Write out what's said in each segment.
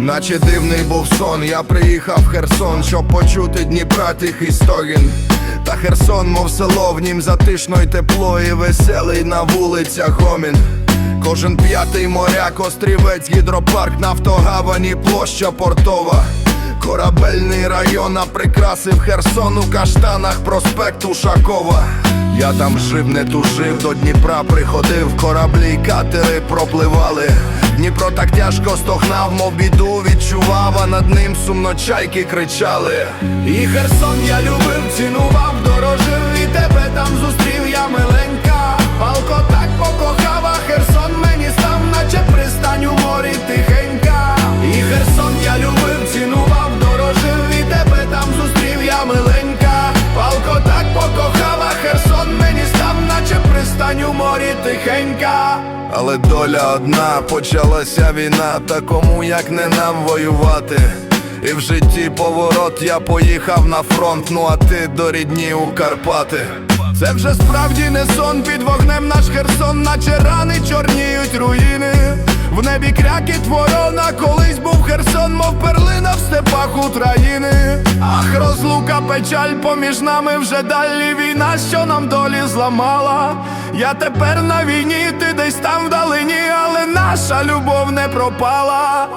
Наче дивний був сон, я приїхав в Херсон, щоб почути Дніпра тихий стогін. Та Херсон, мов село, в нім затишно й тепло, і веселий на вулицях гомін. Кожен п'ятий моряк, острівець, гідропарк, нафтогавані, площа портова. Корабельний район, а прикрасив Херсон у каштанах проспект Ушакова. Я там жив, не тужив, до Дніпра приходив, кораблі катери пропливали. Дніпро так тяжко стогнав, мов біду відчував, а над ним сумно чайки кричали. І Херсон я любив, цінував, дорожив, і тебе там зустрів я морі тихенька. Але доля одна, почалася війна, та кому як не нам воювати. І в житті поворот я поїхав на фронт, ну а ти до рідні у Карпати. Це вже справді не сон під вогнем наш Херсон, наче рани чорніють руїни. В небі крякіт ворона, колись був Херсон, мов перлина в степах України. Ах, розлука, печаль поміж нами вже далі війна, що нам долі зламала. Я тепер на війні, наша любов не пропала.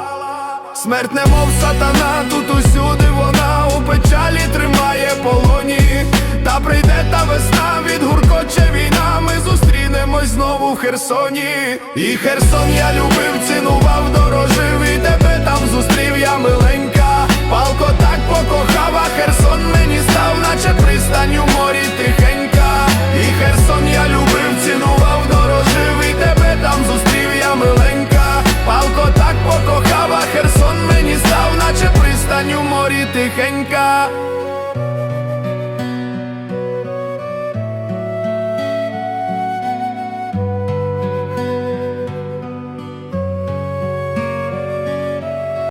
Смерть немов сатана, тут усюди вона у печалі тримає полоні. Та прийде та весна, відгуркоче війна, ми зустрінемось знову в Херсоні. І Херсон я любив, цінував, дорожив, так